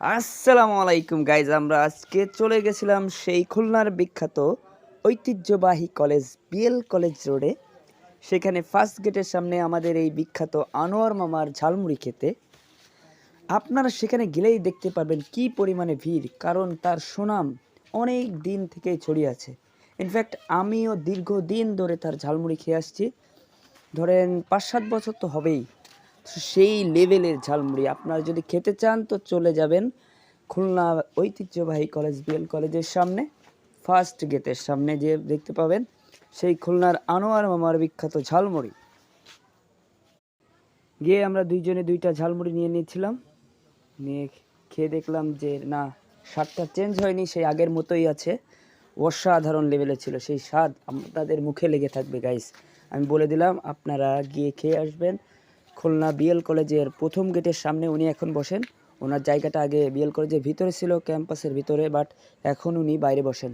আসসালামু আলাইকুম গাইজ আমরা আজকে চলে গেছিলাম সেই খুলনার বিখ্যাত ঐতিহ্যবাহী কলেজ বিএল কলেজ রোডে। সেখানে ফার্স্ট গেটের সামনে আমাদের এই বিখ্যাত আনোয়ার মামার ঝালমুড়ি খেতে। আপনারা সেখানে গেলেই দেখতে পারবেন কি পরিমাণে ভিড়, কারণ তার সুনাম অনেক দিন থেকেই ছড়িয়ে আছে। ইনফ্যাক্ট আমিও দীর্ঘদিন ধরে তার ঝালমুড়ি খেয়ে আসছি। ধরেন পাঁচ সাত বছর তো হবেই। সেই লেভেলের ঝালমুড়ি। আপনারা যদি খেতে চান, তো চলে যাবেন খুলনা ঐতিহ্যবাহী কলেজ বিএল কলেজের সামনে ফার্স্ট গেটের সামনে যে দেখতে পাবেন, সেই খুলনার আনোয়ার মামার বিখ্যাত ঝালমুড়ি। গিয়ে আমরা দুইজনে দুইটা ঝালমুড়ি নিয়ে নিয়েছিলাম। নিয়ে খেয়ে দেখলাম যে, না, স্বাদটা চেঞ্জ হয়নি, সেই আগের মতোই আছে। অসাধারণ লেভেলে ছিল। সেই স্বাদ আপনাদের মুখে লেগে থাকবে গাইস আমি বলে দিলাম, আপনারা গিয়ে খেয়ে আসবেন। খুলনা বিএল কলেজের প্রথম গেটের সামনে উনি এখন বসেন। ওনার জায়গাটা আগে বিএল কলেজের ভিতরে ছিল, ক্যাম্পাসের ভিতরে, বাট এখন উনি বাইরে বসেন।